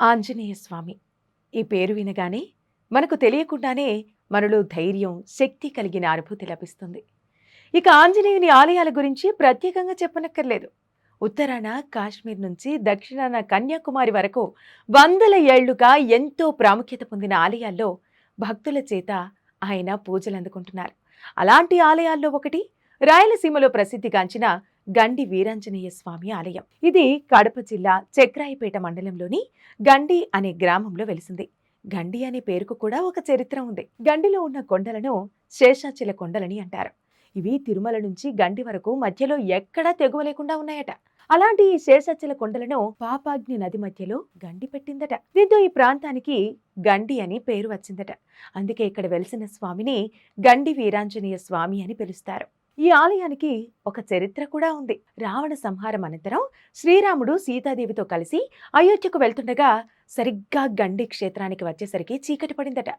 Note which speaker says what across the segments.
Speaker 1: ఆంజనేయ స్వామి. ఈ పేరు వినగానే మనకు తెలియకుండానే మనలో ధైర్యం శక్తి కలిగిన అనుభూతి లభిస్తుంది. ఇక ఆంజనేయుని ఆలయాల గురించి ప్రత్యేకంగా చెప్పనక్కర్లేదు. ఉత్తరాన కాశ్మీర్ నుంచి దక్షిణాన కన్యాకుమారి వరకు వందల ఏళ్ళుగా ఎంతో ప్రాముఖ్యత పొందిన ఆలయాల్లో భక్తుల చేత ఆయన పూజలు అందుకుంటున్నారు అలాంటి ఆలయాల్లో ఒకటి రాయలసీమలో ప్రసిద్ధిగాంచిన గండి వీరాంజనేయ స్వామి ఆలయం. ఇది కడప జిల్లా చక్రాయిపేట మండలంలోని గండి అనే గ్రామంలో వెలిసింది. గండి అనే పేరుకు కూడా ఒక చరిత్ర ఉంది. గండిలో ఉన్న కొండలను శేషాచల కొండలని అంటారు. ఇవి తిరుమల నుంచి గండి వరకు మధ్యలో ఎక్కడా తెగువ లేకుండా ఉన్నాయట. అలాంటి ఈ శేషాచల కొండలను పాపాగ్ని నది మధ్యలో గండి పెట్టిందట. దీంతో ఈ ప్రాంతానికి గండి అని పేరు వచ్చిందట. అందుకే ఇక్కడ వెలిసిన స్వామిని గండి వీరాంజనేయ స్వామి అని పిలుస్తారు. ఈ ఆలయానికి ఒక చరిత్ర కూడా ఉంది. రావణ సంహారం అనంతరం శ్రీరాముడు సీతాదేవితో కలిసి అయోధ్యకు వెళ్తుండగా సరిగ్గా గండి క్షేత్రానికి వచ్చేసరికి చీకటి పడిందట.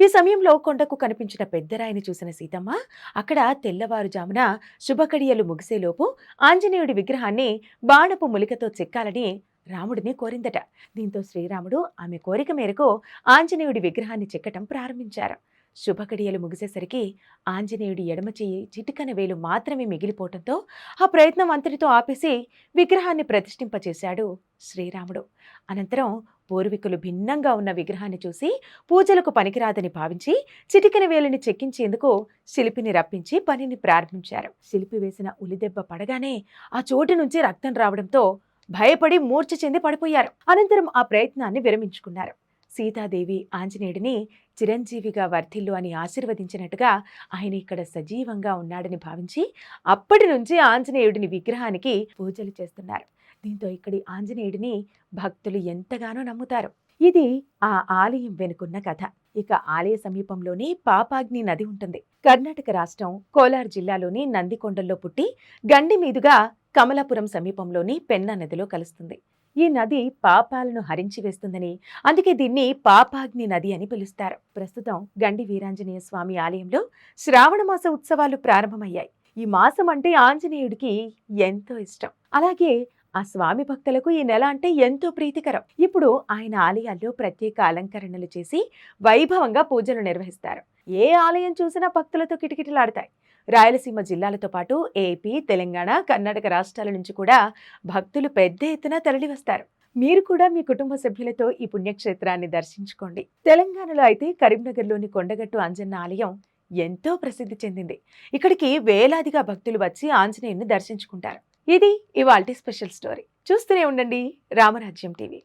Speaker 1: ఈ సమయంలో కొండకు కనిపించిన పెద్దరాయిని చూసిన సీతమ్మ అక్కడ తెల్లవారుజామున శుభకడియలు ముగిసేలోపు ఆంజనేయుడి విగ్రహాన్ని బాణపు ములికతో చెక్కాలని రాముడిని కోరిందట. దీంతో శ్రీరాముడు ఆమె కోరిక మేరకు ఆంజనేయుడి విగ్రహాన్ని చెక్కటం ప్రారంభించారు. శుభకడియలు ముగిసేసరికి ఆంజనేయుడి ఎడమ చెయ్యి చిటికన వేలు మాత్రమే మిగిలిపోవటంతో ఆ ప్రయత్నం అంతటితో ఆపేసి విగ్రహాన్ని ప్రతిష్ఠింపచేశాడు శ్రీరాముడు. అనంతరం పూర్వీకులు భిన్నంగా ఉన్న విగ్రహాన్ని చూసి పూజలకు పనికిరాదని భావించి చిటికన వేలిని చెక్కించేందుకు శిల్పిని రప్పించి పనిని ప్రారంభించారు. శిల్పి వేసిన ఉలిదెబ్బ పడగానే ఆ చోటు నుంచి రక్తం రావడంతో భయపడి మూర్ఛ చెంది పడిపోయారు. అనంతరం ఆ ప్రయత్నాన్ని విరమించుకున్నారు. సీతాదేవి ఆంజనేయుడిని చిరంజీవిగా వర్ధిల్లు అని ఆశీర్వదించినట్టుగా ఆయన ఇక్కడ సజీవంగా ఉన్నాడని భావించి అప్పటి నుంచి ఆంజనేయుడిని విగ్రహానికి పూజలు చేస్తున్నారు. దీంతో ఇక్కడి ఆంజనేయుడిని భక్తులు ఎంతగానో నమ్ముతారు. ఇది ఆ ఆలయం వెనుకున్న కథ. ఇక ఆలయ సమీపంలోనే పాపాగ్ని నది ఉంటుంది. కర్ణాటక రాష్ట్రం కోలార్ జిల్లాలోని నందికొండల్లో పుట్టి గండి మీదుగా కమలాపురం సమీపంలోని పెన్నా నదిలో కలుస్తుంది. ఈ నది పాపాలను హరించి వేస్తుందని అందుకే దీన్ని పాపాగ్ని నది అని పిలుస్తారు. ప్రస్తుతం గండి వీరాంజనేయ స్వామి ఆలయంలో శ్రావణ మాస ఉత్సవాలు ప్రారంభమయ్యాయి. ఈ మాసం అంటే ఆంజనేయుడికి ఎంతో ఇష్టం. అలాగే ఆ స్వామి భక్తులకు ఈ నెల అంటే ఎంతో ప్రీతికరం. ఇప్పుడు ఆయన ఆలయాల్లో ప్రత్యేక అలంకరణలు చేసి వైభవంగా పూజలు నిర్వహిస్తారు. ఏ ఆలయం చూసినా భక్తులతో కిటకిటలాడతాయి. రాయలసీమ జిల్లాలతో పాటు ఏపీ తెలంగాణ కర్ణాటక రాష్ట్రాల నుంచి కూడా భక్తులు పెద్ద ఎత్తున తరలివస్తారు. మీరు కూడా మీ కుటుంబ సభ్యులతో ఈ పుణ్యక్షేత్రాన్ని దర్శించుకోండి. తెలంగాణలో అయితే కరీంనగర్లోని కొండగట్టు అంజన్న ఆలయం ఎంతో ప్రసిద్ధి చెందింది. ఇక్కడికి వేలాదిగా భక్తులు వచ్చి ఆంజనేయుని దర్శించుకుంటారు. ఇది ఇవాల్టి స్పెషల్ స్టోరీ. చూస్తూనే ఉండండి రామరాజ్యం టీవీ.